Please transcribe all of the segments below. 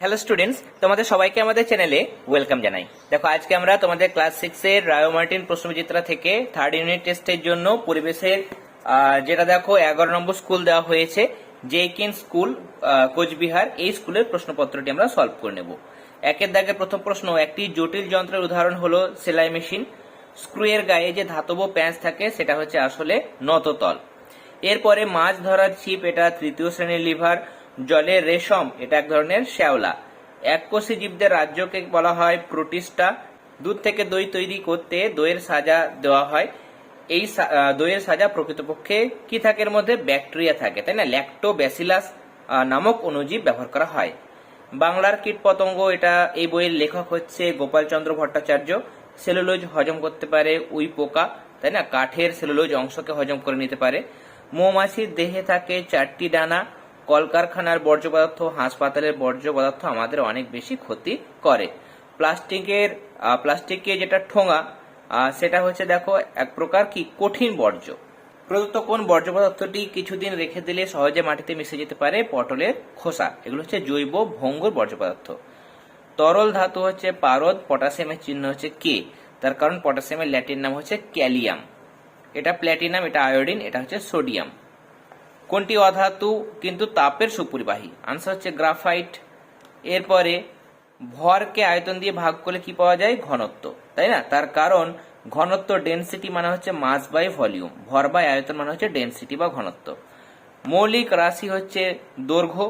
Hello students তোমাদের সবাইকে আমাদের চ্যানেলে ওয়েলকাম জানাই। দেখো, আজকে আমরা তোমাদের ক্লাস সিক্স এর রায়ো মার্টিন প্রশ্নবিচিত্রা থেকে থার্ড ইউনিট টেস্টের জন্য পরিবেশের যেটা দেখো, এগারো নম্বর স্কুল দেওয়া হয়েছে জেকিন স্কুল কোচবিহার। এই স্কুলের প্রশ্নপত্রটি আমরা সলভ করে নেব। একের দাগের প্রথম প্রশ্ন, একটি জটিল যন্ত্রের উদাহরণ হলো সেলাই মেশিন স্ক্রু এর গায়ে যে ধাতব প্যাঁচ থাকে, সেটা হচ্ছে আসলে নততল এরপরে মাছ ধরার ছিপ, এটা তৃতীয় শ্রেণির লিভার। জলের রেশম, এটা এক ধরনের শ্যাওলা। এক এককোষী জীবদের রাজ্যকে বলা হয় প্রোটিস্টা। দুধ থেকে দই তৈরি করতে দইয়ের সাজা দেওয়া হয়। এই দইয়ের সাজা প্রকৃতপক্ষে কি থাকে এর মধ্যে ব্যাকটেরিয়া থাকে, তাই না? ল্যাক্টোব্যাসিলাস নামক অণুজীব ব্যবহার করা হয়। বাংলার কীটপতঙ্গ, এটা এই বইয়ের লেখক হচ্ছে গোপালচন্দ্র ভট্টাচার্য। সেলুলোজ হজম করতে পারে উই পোকা, তাই না? কাঠের সেলুলোজ অংশকে হজম করে নিতে পারে। মৌমাছির দেহে থাকে চারটি ডানা কলকারখানার বর্জ্য পদার্থ হাসপাতালের বর্জ্য পদার্থ আমাদের অনেক বেশি ক্ষতি করে। প্লাস্টিকের আহ, প্লাস্টিকের যেটা ঠোঙা সেটা হচ্ছে দেখো এক প্রকার কি কঠিন বর্জ্য। প্রদত্ত কোন বর্জ্য পদার্থটি কিছুদিন রেখে দিলে সহজে মাটিতে মিশে যেতে পারে? পটলের খোসা। এগুলো হচ্ছে জৈব ভঙ্গুর বর্জ্য পদার্থ। তরল ধাতু হচ্ছে পারদ পটাশিয়ামের চিহ্ন হচ্ছে কে তার কারণ পটাশিয়ামের ল্যাটিন নাম হচ্ছে ক্যালিয়াম। এটা প্ল্যাটিনাম এটা আয়োডিন এটা হচ্ছে সোডিয়াম কোনটি অধাতু, কিন্তু তাপের সুপরিবাহী। আনসার হচ্ছে গ্রাফাইট এরপরে, ভরকে আয়তন দিয়ে ভাগ করলে কি পাওয়া যায়? ঘনত্ব। তাই না? তার কারণ, ঘনত্ব ডেনসিটি মানে হচ্ছে মাস বাই ভলিউম ভর বাই আয়তন মানে হচ্ছে ডেনসিটি বা ঘনত্ব। মৌলিক রাশি হচ্ছে দৈর্ঘ্য।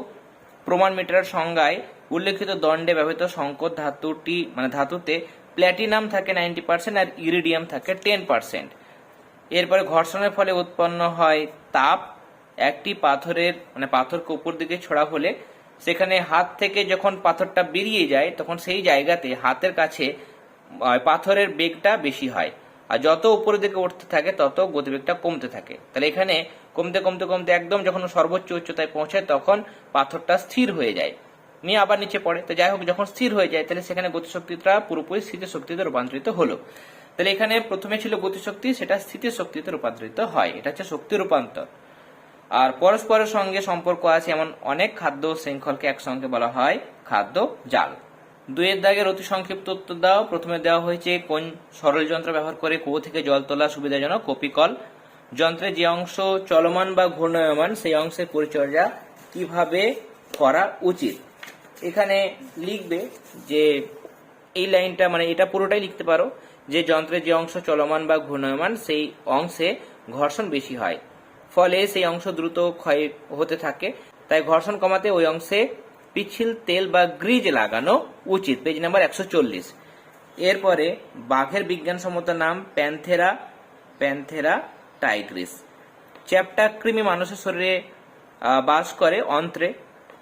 প্রমাণ মিটারের সংজ্ঞায় উল্লেখিত দণ্ডে ব্যবহৃত সংকট ধাতুটি মানে ধাতুতে প্ল্যাটিনাম থাকে নাইনটি পার্সেন্ট আর ইরিডিয়াম থাকে টেন পার্সেন্ট এরপরে ঘর্ষণের ফলে উৎপন্ন হয় তাপ। একটি পাথরের মানে পাথরকে উপর দিকে ছোড়া হলে সেখানে হাত থেকে যখন পাথরটা বেরিয়ে যায়, তখন সেই জায়গাতে হাতের কাছে পাথরের বেগটা বেশি হয়। আর যত উপরের দিকে উঠতে থাকে, তত গতিবেগটা কমতে থাকে। তাহলে এখানে কমতে কমতে কমতে একদম যখন সর্বোচ্চ উচ্চতায় পৌঁছায়, তখন পাথরটা স্থির হয়ে যায়। নিয়ে আবার নিচে পড়ে। তো যাই হোক, যখন স্থির হয়ে যায়, তাহলে সেখানে গতিশক্তিটা পুরোপুরি স্থিতিশক্তিতে রূপান্তরিত হলো। তাহলে এখানে প্রথমে ছিল গতিশক্তি, সেটা স্থিতিশক্তিতে রূপান্তরিত হয়। এটা হচ্ছে শক্তি রূপান্তর। আর পরস্পরের সঙ্গে সম্পর্ক আছে এমন অনেক খাদ্য শৃঙ্খলকে একসঙ্গে বলা হয় খাদ্য জাল। দুয়ের দাগের অতি সংক্ষিপ্ত উত্তর দাও। প্রথমে দেওয়া হয়েছে কোন সরল যন্ত্র ব্যবহার করে কুয়ো থেকে জল তোলা সুবিধাজনক? কপিকল। যন্ত্রের যে অংশ চলমান বা ঘূর্ণায়মান, সেই অংশের পরিচর্যা কীভাবে করা উচিত? এখানে লিখবে যে এই লাইনটা মানে এটা পুরোটাই লিখতে পারো, যে যন্ত্রের যে অংশ চলমান বা ঘূর্ণায়মান, সেই অংশে ঘর্ষণ বেশি হয়। ফলে সেই অংশ দ্রুত ক্ষয় হতে থাকে। তাই ঘর্ষণ কমাতে ওই অংশে পিছিল তেল বা গ্রিজ লাগানো উচিত। পেজ নাম্বার একশো চল্লিশ। এরপরে বাঘের বিজ্ঞানসম্মত নাম প্যান্থেরা প্যান্থেরা টাইগ্রিস। চ্যাপ্টা কৃমি মানুষের শরীরে বাস করে অন্ত্রে।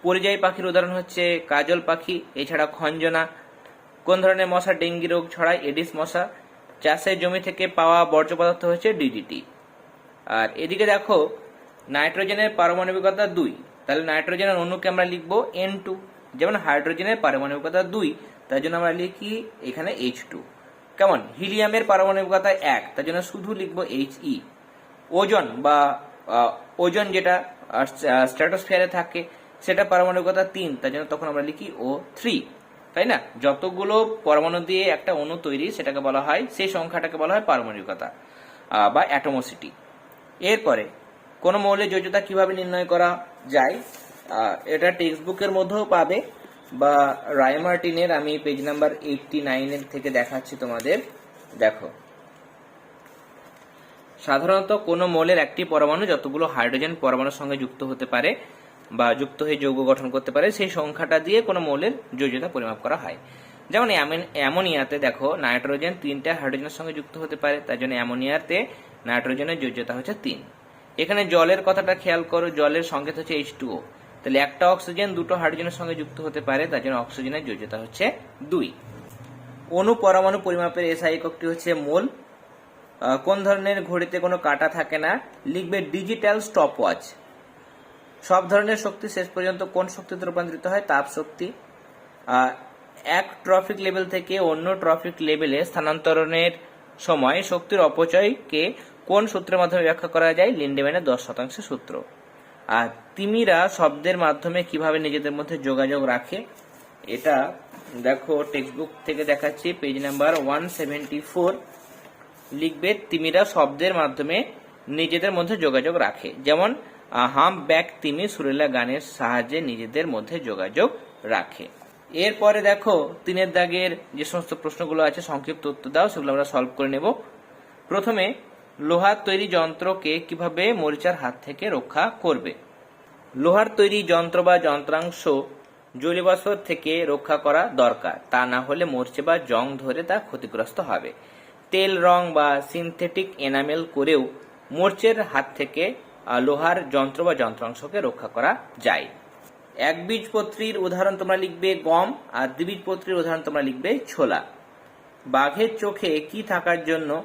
পরিযায়ী পাখির উদাহরণ হচ্ছে কাজল পাখি, এছাড়া খঞ্জনা। কোন ধরনের মশা, ডেঙ্গি রোগ ছড়ায়, এডিস মশা। চাষের জমি থেকে পাওয়া বর্জ্য পদার্থ হচ্ছে ডিডিটি। আর এদিকে দেখো, নাইট্রোজেনের পারমাণবিকতা দুই। তাহলে নাইট্রোজেনের অণুকে আমরা লিখব এন টু যেমন হাইড্রোজেনের পারমাণবিকতা দুই, তার জন্য আমরা লিখি এখানে এইচ টু কেমন? হিলিয়ামের পারমাণবিকতা এক, তার জন্য শুধু লিখব এইচ ই ওজন বা ওজন যেটা স্ট্র্যাটোস্ফিয়ারে থাকে, সেটা পারমাণবিকতা তিন, তার জন্য তখন আমরা লিখি ও থ্রি তাই না? যতগুলো পরমাণু দিয়ে একটা অণু তৈরি, সেটাকে বলা হয়, সেই সংখ্যাটাকে বলা হয় পারমাণবিকতা বা অ্যাটোমোসিটি এরপরে, কোন মৌলের যোজ্যতা কীভাবে নির্ণয় করা যায়? এটা টেক্সট বুকের মধ্যেও পাবে, বা রায়মার্টিনের, আমি পেজ নাম্বার এইটটি নাইনের থেকে দেখাচ্ছি তোমাদের। দেখো। সাধারণত কোনো মৌলের একটি পরমাণু যতগুলো হাইড্রোজেন পরমাণুর সঙ্গে যুক্ত হতে পারে, বা যুক্ত হয়ে যৌগ গঠন করতে পারে, সেই সংখ্যাটা দিয়ে কোনো মৌলের যোজ্যতা পরিমাপ করা হয়। যেমন অ্যামোনিয়াতে দেখো, নাইট্রোজেন তিনটা হাইড্রোজেনের সঙ্গে যুক্ত হতে পারে তাই জন্য অ্যামোনিয়াতে নাইট্রোজেনের যোজ্যতা হচ্ছে তিন। এখানে জলের কথাটা খেয়াল করো, জলের সংকেত হচ্ছে এইচ টুও তাহলে একটা অক্সিজেন দুটো হাইড্রোজেনের সঙ্গে যুক্ত হতে পারে, তার জন্য অক্সিজেনের যোজ্যতা হচ্ছে দুই। অণু পরমাণু পরিমাপের এসআই এককটি হচ্ছে মোল। কোন ধরনের ঘড়িতে কোনো কাটা থাকে না, লিখবে ডিজিটাল স্টপ ওয়াচ সব ধরনের শক্তি শেষ পর্যন্ত কোন শক্তিতে রূপান্তরিত হয়, তাপ শক্তি। এক ট্রফিক লেভেল থেকে অন্য ট্রফিক লেভেলে স্থানান্তরণের সময় শক্তির অপচয়কে কোন সূত্রের মাধ্যমে ব্যাখ্যা করা যায়? লিন্ডেম্যানের দশ শতাংশ সূত্র। আর তিমিরা শব্দের মাধ্যমে কীভাবে নিজেদের মধ্যে যোগাযোগ রাখে? এটা দেখো টেক্সটবুক থেকে দেখাচ্ছি page number one seventy four লিখবে, তিমিরা শব্দের মাধ্যমে নিজেদের মধ্যে যোগাযোগ রাখে। যেমন হাম ব্যাক তিমি সুরেলা গানের সাহায্যে নিজেদের মধ্যে যোগাযোগ রাখে। এরপরে দেখো, তিনের দাগের যে সমস্ত প্রশ্নগুলো আছে, সংক্ষিপ্ত উত্তর দাও, সেগুলো আমরা সলভ করে নেব। প্রথমে, লোহার তৈরি যন্ত্রকে কীভাবে মরিচার হাত থেকে রক্ষা করবে? লোহার তৈরি যন্ত্র বা যন্ত্রাংশ জলীয়বাষ্প থেকে রক্ষা করা দরকার। তা না হলে মরচে বা জং ধরে তা ক্ষতিগ্রস্ত হবে। তেল, রং বা সিনথেটিক এনামেল করেও মরচের হাত থেকে লোহার যন্ত্র বা যন্ত্রাংশকে রক্ষা করা যায়। একবীজপত্রীর উদাহরণ তোমরা লিখবে গম, আর দ্বিবীজপত্রীর উদাহরণ তোমরা লিখবে ছোলা। বাঘের চোখে কি থাকার জন্য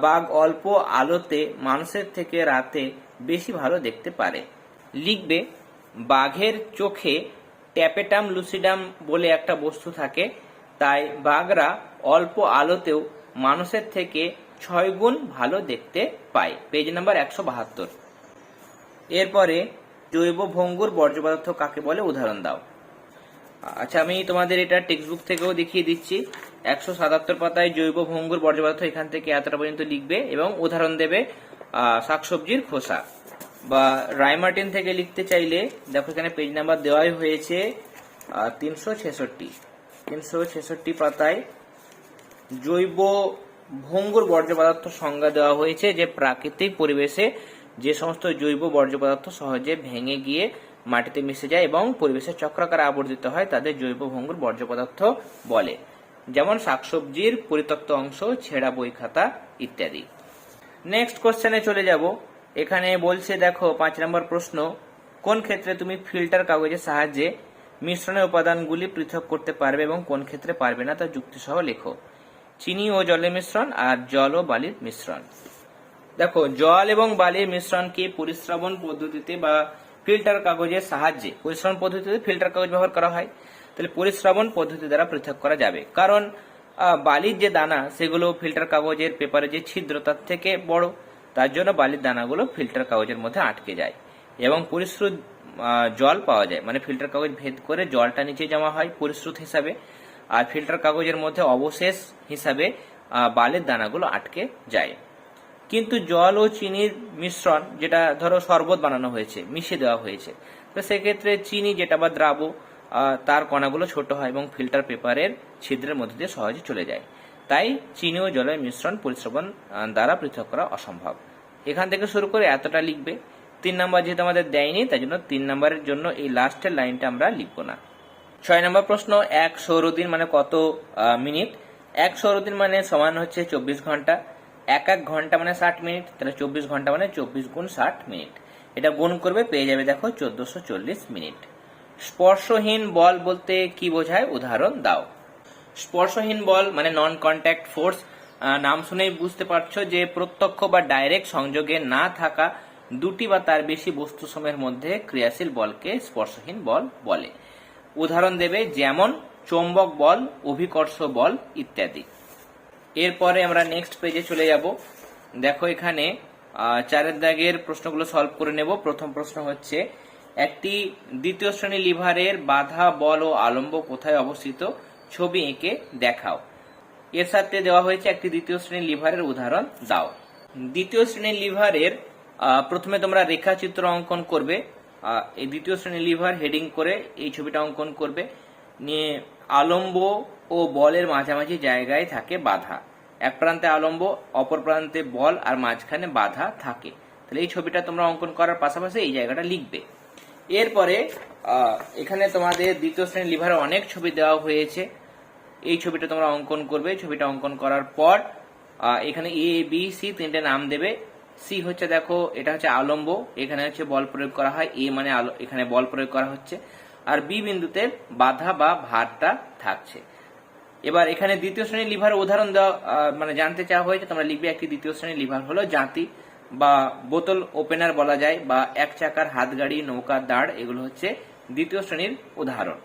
বাঘ অল্প আলোতে মানুষের থেকে রাতে বেশি ভালো দেখতে পারে? লিখবে, বাঘের চোখে ট্যাপেটাম লুসিডাম বলে একটা বস্তু থাকে, তাই বাঘরা অল্প আলোতেও মানুষের থেকে ছয় গুণ ভালো দেখতে পায়। পেজ নাম্বার একশো বাহাত্তর। এরপরে জৈব ভঙ্গুর বর্জ্য পদার্থ কাকে বলে? উদাহরণ দাও। আচ্ছা আমি তোমাদের এটা টেক্সট বুক থেকেও দেখিয়ে দিচ্ছি। একশো সাতাত্তর পাতায় জৈব ভঙ্গুর বর্জ্য পদার্থ এখান থেকে এতটা পর্যন্ত লিখবে এবং উদাহরণ দেবে শাকসবজির খোসা। বা রায়মার্টিন থেকে লিখতে চাইলে, দেখো এখানে পেজ নাম্বার দেওয়াই হয়েছে তিনশো ছেষট্টি। তিনশো ছেষট্টি পাতায় জৈব ভঙ্গুর বর্জ্য পদার্থ সংজ্ঞা দেওয়া হয়েছে যে প্রাকৃতিক পরিবেশে যে সমস্ত জৈব বর্জ্য পদার্থ সহজে ভেঙে গিয়ে মাটিতে মিশে যায় এবং পরিবেশের চক্রাকারে আবর্তিত হয়, তাদের জৈব ভঙ্গুর বর্জ্য পদার্থ বলে। যেমন শাকসবজির পরিত্যক্ত অংশ, ছেঁড়া বই খাতা ইত্যাদি। নেক্সট কোশ্চেনে চলে যাব। এখানে বলছে, দেখো, পাঁচ নম্বর প্রশ্ন, কোন ক্ষেত্রে তুমি ফিল্টার কাগজের সাহায্যে মিশ্রণের উপাদানগুলি পৃথক করতে পারবে এবং কোন ক্ষেত্রে পারবে না তা যুক্তিসহ লেখো। চিনি ও জলের মিশ্রণ আর জল ও বালির মিশ্রণ। দেখো, জল এবং বালির মিশ্রণকে পরিশ্রাবণ পদ্ধতিতে বা ফিল্টার কাগজের সাহায্যে, পরিশ্রবণ পদ্ধতিতে ফিল্টার কাগজ ব্যবহার করা হয়। তাহলে পরিশ্রাবণ পদ্ধতি দ্বারা পৃথক করা যাবে। কারণ বালির যে দানা, সেগুলো ফিল্টার কাগজের পেপারে যে ছিদ্র তার থেকে বড়, তার জন্য বালির দানাগুলো ফিল্টার কাগজের মধ্যে আটকে যায় এবং পরিশ্রুত জল পাওয়া যায়। মানে ফিল্টার কাগজ ভেদ করে জলটা নিচে জমা হয় পরিশ্রুত হিসাবে। আর ফিল্টার কাগজের মধ্যে অবশেষ হিসাবে বালির দানাগুলো আটকে যায়। কিন্তু জল ও চিনির মিশ্রণ, যেটা ধরো শরবত বানানো হয়েছে, মিশিয়ে দেওয়া হয়েছে, তো সেক্ষেত্রে চিনি যেটা বা দ্রাব তার কণাগুলো ছোট হয় এবং ফিল্টার পেপারের ছিদ্রের মধ্যে দিয়ে সহজে চলে যায়। তাই চিনি ও জলের মিশ্রণ পরিশ্রবণ দ্বারা পৃথক করা অসম্ভব। এখান থেকে শুরু করে এতটা লিখবে। তিন নাম্বার যেহেতু আমাদের দেয়নি, তাই জন্য তিন নাম্বারের জন্য এই লাস্টের লাইনটা আমরা লিখব না। ছয় নম্বর প্রশ্ন, এক সৌরদিন মানে কত মিনিট? এক সৌরদিন মানে সমান হচ্ছে চব্বিশ ঘণ্টা। এক এক ঘণ্টা মানে ষাট মিনিট, তাহলে চব্বিশ ঘণ্টা মানে চব্বিশ গুণ ষাট মিনিট। এটা গুণ করবে, পেয়ে যাবে দেখো চোদ্দশো চল্লিশ মিনিট। স্পর্শহীন বল বলতে কি বোঝায়? উদাহরণ দাও। স্পর্শহীন বল মানে নন কন্ট্যাক্ট ফোর্স নাম শুনেই বুঝতে পারছ যে প্রত্যক্ষ বা ডাইরেক্ট সংযোগে না থাকা দুটি বা তার বেশি বস্তু সময়ের মধ্যে ক্রিয়াশীল বলকে স্পর্শহীন বল বলে। উদাহরণ দেবে যেমন চৌম্বক বল, অভিকর্ষ বল ইত্যাদি। এরপরে আমরা নেক্সট পেজে চলে যাব। দেখো এখানে চারের দাগের প্রশ্নগুলো সলভ করে নেব। প্রথম প্রশ্ন হচ্ছে, একটি দ্বিতীয় শ্রেণি লিভারের বাধা, বল ও আলম্ব কোথায় অবস্থিত? ছবি এঁকে দেখাও। এর সাথে দেওয়া হয়েছে একটি দ্বিতীয় শ্রেণির লিভারের উদাহরণ, দাও। দ্বিতীয় শ্রেণির লিভারের প্রথমে তোমরা রেখাচিত্র অঙ্কন করবে। এই দ্বিতীয় শ্রেণির লিভার হেডিং করে এই ছবিটা অঙ্কন করবে। নিয়ে আলম্ব ও বলের মাঝামাঝি জায়গায় থাকে বাধা। এক প্রান্তে আলম্ব, অপর প্রান্তে বল আর মাঝখানে বাধা থাকে। তাহলে এই ছবিটা তোমরা অঙ্কন করার পাশাপাশি এই জায়গাটা লিখবে। এরপরে এখানে তোমাদের দ্বিতীয় শ্রেণির লিভারে অনেক ছবি দেওয়া হয়েছে। এই ছবিটা তোমরা অঙ্কন করবে। ছবিটা অঙ্কন করার পর এখানে এ, বি, সি তিনটে নাম দেবে। সি হচ্ছে, দেখো, এটা হচ্ছে আলম্ব, এখানে হচ্ছে বল প্রয়োগ করা হয়। এ মানে আলো, এখানে বল প্রয়োগ করা হচ্ছে। আর বি বিন্দুতে বাধা বা ভারটা থাকছে। এবার এখানে দ্বিতীয় শ্রেণির লিভার উদাহরণ দেওয়া মানে জানতে চাওয়া হয়েছে, তোমরা লিখবে একটি দ্বিতীয় শ্রেণির লিভার হলো জাতি বা বোতল ওপেনার বলা যায় বা এক চাকার হাতগাড়ি নৌকার দাঁড়, এগুলো হচ্ছে দ্বিতীয় শ্রেণির উদাহরণ।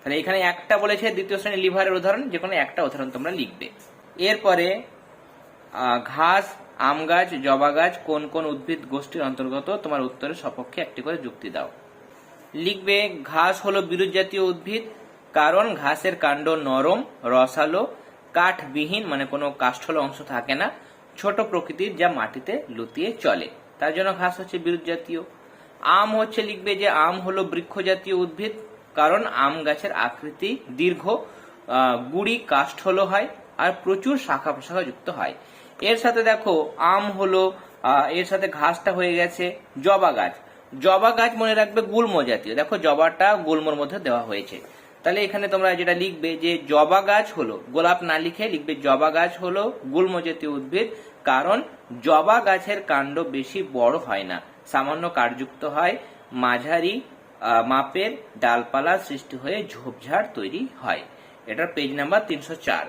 তাহলে এখানে একটা বলেছে দ্বিতীয় শ্রেণির লিভারের উদাহরণ, যে কোনো একটা উদাহরণ তোমরা লিখবে। এরপরে ঘাস, আম গাছ, জবা গাছ, কোন কোন উদ্ভিদ গোষ্ঠীর অন্তর্গত তোমার উত্তরের সপক্ষে একটি করে যুক্তি দাও। লিখবে, ঘাস হলো বিরুৎ জাতীয় উদ্ভিদ, কারণ ঘাসের কাণ্ড নরম, রসালো, কাঠবিহীন মানে কোনো কাষ্ঠল অংশ থাকে না, ছোট প্রকৃতির যা মাটিতে লুতিয়ে চলে। তার জন্য ঘাস হচ্ছে বিরুৎ জাতীয়। আম হচ্ছে লিখবে যে, আম হলো বৃক্ষ জাতীয় উদ্ভিদ, কারণ আম গাছের আকৃতি দীর্ঘ গুড়ি কাষ্ঠল হয় আর প্রচুর শাখা প্রশাখা যুক্ত হয়। এর সাথে দেখো, আম হলো এর সাথে ঘাসটা হয়ে গেছে জবা গাছ। জবা গাছ মনে রাখবে গুল্ম জাতীয়। দেখো জবাটা গুল্মর মধ্যে দেওয়া হয়েছে। তাহলে এখানে তোমরা যেটা লিখবে যে জবা গাছ হলো, গোলাপ না লিখে লিখবে জবা গাছ হলো গুল্ম জাতীয় উদ্ভিদ, কারণ জবা গাছের কাণ্ড বেশি বড় হয় না। সামান্য কাঠযুক্ত হয়, মাঝারি মাপের ডালপালা সৃষ্টি হয়ে ঝোপঝাড় তৈরি হয়। এটার পেজ নাম্বার তিনশো চার।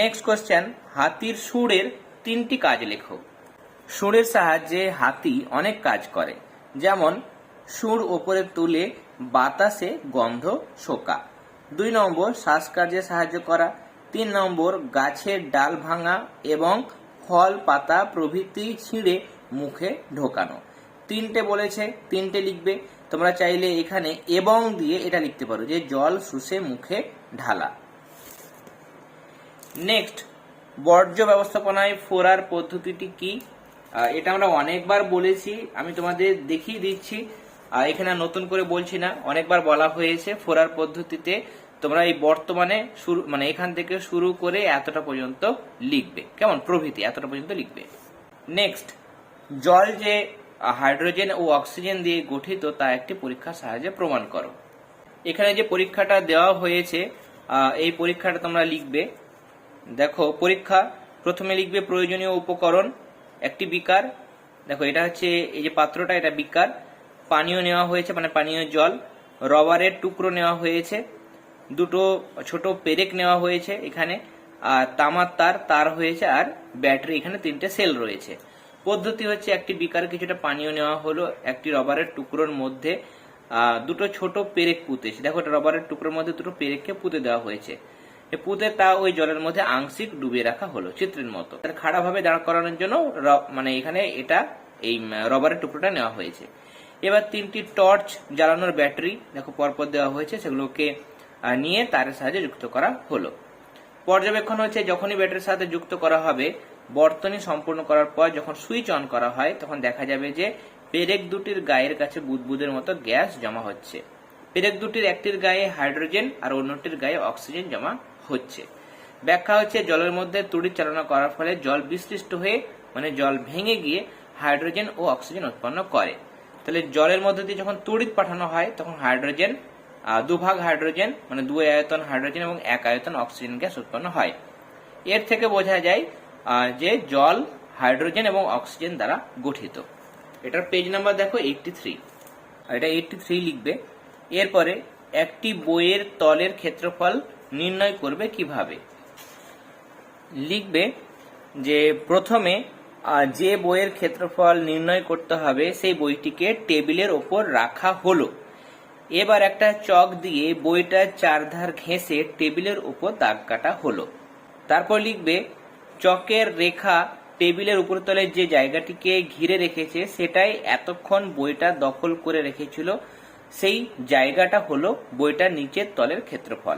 নেক্সট কোশ্চেন হাতির সুরের তিনটি কাজ লেখো। সুরের সাহায্যে হাতি অনেক কাজ করে। যেমন, সুর ওপরে তুলে বাতাসে গন্ধ শোকা। দুই নম্বর, শ্বাসকার্যে সাহায্য করা। তিন নম্বর, গাছের ডাল ভাঙা এবং ফল, পাতা প্রভৃতি ছিঁড়ে মুখে ঢোকানো। তিনটে বলেছে, তিনটে লিখবে। তোমরা চাইলে এখানে এবং দিয়ে এটা লিখতে পারো যে জল শুষে মুখে ঢালা। নেক্সট, বর্জ্য ব্যবস্থাপনায় ফোরার পদ্ধতিটি কি? এটা আমরা অনেকবার বলেছি, আমি তোমাদের দেখিয়ে দিচ্ছি। এখানে নতুন করে বলছি না, অনেকবার বলা হয়েছে ফোরার পদ্ধতিতে তোমরা এই বর্তমানে শুরু মানে এখান থেকে শুরু করে এতটা পর্যন্ত লিখবে। কেমন? প্রভৃতি, এতটা পর্যন্ত লিখবে। নেক্সট জল যে হাইড্রোজেন ও অক্সিজেন দিয়ে গঠিত তা একটি পরীক্ষার সাহায্যে প্রমাণ করো। এখানে যে পরীক্ষাটা দেওয়া হয়েছে এই পরীক্ষাটা তোমরা লিখবে। দেখো, পরীক্ষা, প্রথমে লিখবে প্রয়োজনীয় উপকরণ একটি বিকার। দেখো, এটা হচ্ছে এই যে পাত্রটা, এটা বিকার। পানীয় নেওয়া হয়েছে মানে পানীয় জল। রবারের টুকরো নেওয়া হয়েছে। দুটো ছোট পেরেক নেওয়া হয়েছে এখানে। আর তামার তার তার হয়েছে আর ব্যাটারি। এখানে তিনটে সেল রয়েছে। পদ্ধতি হচ্ছে একটি বিকার কিছুটা পানীয় নেওয়া হলো, একটি রবারের টুকরোর মধ্যে। দুটো ছোট পেরেক পুঁতেছে। দেখো রবারের টুকরোর মধ্যে দুটো পেরেককে পুঁতে দেওয়া হয়েছে। পুঁতে তা ওই জলের মধ্যে আংশিক ডুবিয়ে রাখা হলো, চিত্রের মতো। তার খাড়া ভাবে দাঁড় করানোর জন্য মানে এখানে এটা, এই রবারের টুকরোটা নেওয়া হয়েছে। এবার তিনটি টর্চ জ্বালানোর ব্যাটারি, দেখো পরপর দেওয়া হয়েছে, সেগুলোকে নিয়ে তারের সাহায্যে যুক্ত করা হলো। পর্যবেক্ষণ হচ্ছে যখনই ব্যাটারির সাথে যুক্ত করা হবে, বর্তনী সম্পূর্ণ করার পর যখন সুইচ অন করা হয়, তখন দেখা যাবে যে পেরেক দুটির গায়ের কাছে বুদবুদের মতো গ্যাস জমা হচ্ছে। পেরেক দুটির একটির গায়ে হাইড্রোজেন আর অন্যটির গায়ে অক্সিজেন জমা হচ্ছে। ব্যাখ্যা হচ্ছে জলের মধ্যে তড়িৎ চালনা করার ফলে জল বিশ্লিষ্ট হয়ে মানে জল ভেঙে গিয়ে হাইড্রোজেন ও অক্সিজেন উৎপন্ন করে। তাহলে জলের মধ্যে দিয়ে যখন তড়িৎ পাঠানো হয়, তখন হাইড্রোজেন দুভাগ হাইড্রোজেন মানে দুই আয়তন হাইড্রোজেন এবং এক আয়তন অক্সিজেন গ্যাস উৎপন্ন হয়। এর থেকে বোঝা যায় যে জল হাইড্রোজেন এবং অক্সিজেন দ্বারা গঠিত। এটার পেজ নাম্বার দেখো এইটটি থ্রি এটা এইটটি থ্রি লিখবে। এরপরে একটি বইয়ের তলের ক্ষেত্রফল নির্ণয় করবে কীভাবে? লিখবে যে প্রথমে যে বইয়ের ক্ষেত্রফল নির্ণয় করতে হবে, সেই বইটিকে টেবিলের ওপর রাখা হলো। এবার একটা চক দিয়ে বইটার চারধার ঘেঁষে টেবিলের উপর দাগ কাটা হলো। তারপর লিখবে, চকের রেখা টেবিলের উপর উপরতলের যে জায়গাটিকে ঘিরে রেখেছে, সেটাই এতক্ষণ বইটা দখল করে রেখেছিল, সেই জায়গাটা হলো বইটার নিচের তলের ক্ষেত্রফল।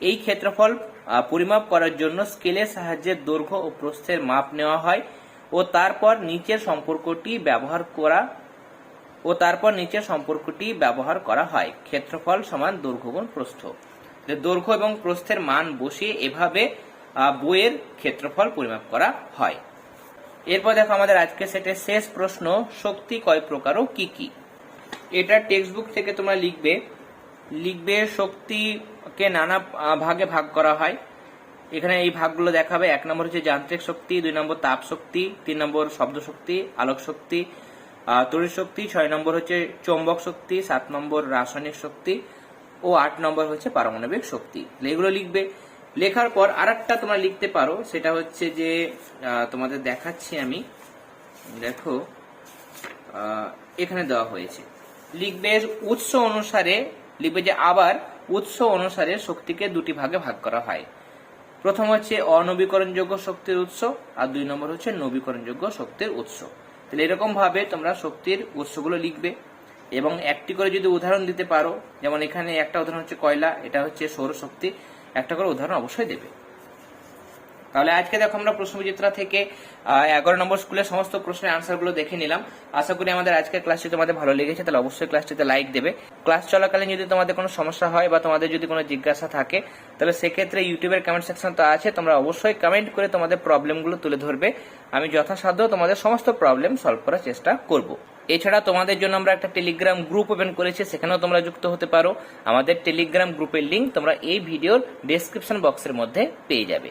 এই ক্ষেত্রফল পরিমাপ করার জন্য স্কেলের সাহায্যে দৈর্ঘ্য ও প্রস্থের মাপ নেওয়া হয় ও তারপর নিচের সম্পর্কটি ব্যবহার করা, ও তারপর নিচের সম্পর্কটি ব্যবহার করা হয়। ক্ষেত্রফল সমান দৈর্ঘ্য গুণ প্রস্থ। দৈর্ঘ্য এবং প্রস্থের মান বসিয়ে এভাবে বইয়ের ক্ষেত্রফল পরিমাপ করা হয়। এরপর দেখো আমাদের আজকে সেটের শেষ প্রশ্ন, শক্তি কয় প্রকার ও কি কি? এটা টেক্সট বুক থেকে তোমরা লিখবে। লিখবে শক্তিকে নানা ভাগে ভাগ করা হয়। এখানে এই ভাগগুলো দেখাবে। এক নম্বর হচ্ছে যান্ত্রিক শক্তি, দুই নম্বর তাপ শক্তি, তিন নম্বর শব্দ শক্তি, আলোক শক্তি তড়িৎ শক্তি, ছয় নম্বর হচ্ছে চৌম্বক শক্তি, সাত নম্বর রাসায়নিক শক্তি, ও আট নম্বর হচ্ছে পারমাণবিক শক্তি। এগুলো লিখবে। লেখার পর আরেকটা তোমরা লিখতে পারো, সেটা হচ্ছে যে তোমাদের দেখাচ্ছি আমি। দেখো এখানে দেওয়া হয়েছে। লিখবে উৎস অনুসারে লিখবে যে আবার উৎস অনুসারে শক্তিকে দুটি ভাগে ভাগ করা হয়। প্রথম হচ্ছে অনবীকরণযোগ্য শক্তির উৎস আর দুই নম্বর হচ্ছে নবীকরণযোগ্য শক্তির উৎস। তাহলে এরকম ভাবে তোমরা শক্তির উৎসগুলো লিখবে এবং একটি করে যদি উদাহরণ দিতে পারো, যেমন এখানে একটা উদাহরণ হচ্ছে কয়লা, এটা হচ্ছে সৌরশক্তি, একটা করে উদাহরণ অবশ্যই দেবে। তাহলে আজকে দেখো আমরা প্রশ্নবিচিত্রা থেকে এগারো নম্বর স্কুলের সমস্ত প্রশ্নের আনসারগুলো দেখে নিলাম। আশা করি আমাদের আজকের ক্লাসটি তোমাদের ভালো লেগেছে, তাহলে অবশ্যই ক্লাসটিতে লাইক দেবে। ক্লাস চলাকালীন যদি তোমাদের কোনো সমস্যা হয় বা তোমাদের যদি কোনো জিজ্ঞাসা থাকে, তাহলে সেক্ষেত্রে ইউটিউবের কমেন্ট সেকশন তো আছে, তোমরা অবশ্যই কমেন্ট করে তোমাদের প্রবলেমগুলো তুলে ধরবে। আমি যথাসাধ্য তোমাদের সমস্ত প্রবলেম সলভ করার চেষ্টা করব। এছাড়া তোমাদের জন্য আমরা একটা টেলিগ্রাম গ্রুপ ওপেন করেছি, সেখানেও তোমরা যুক্ত হতে পারো। আমাদের টেলিগ্রাম গ্রুপের লিংক তোমরা এই ভিডিওর ডেসক্রিপশন বক্সের মধ্যে পেয়ে যাবে।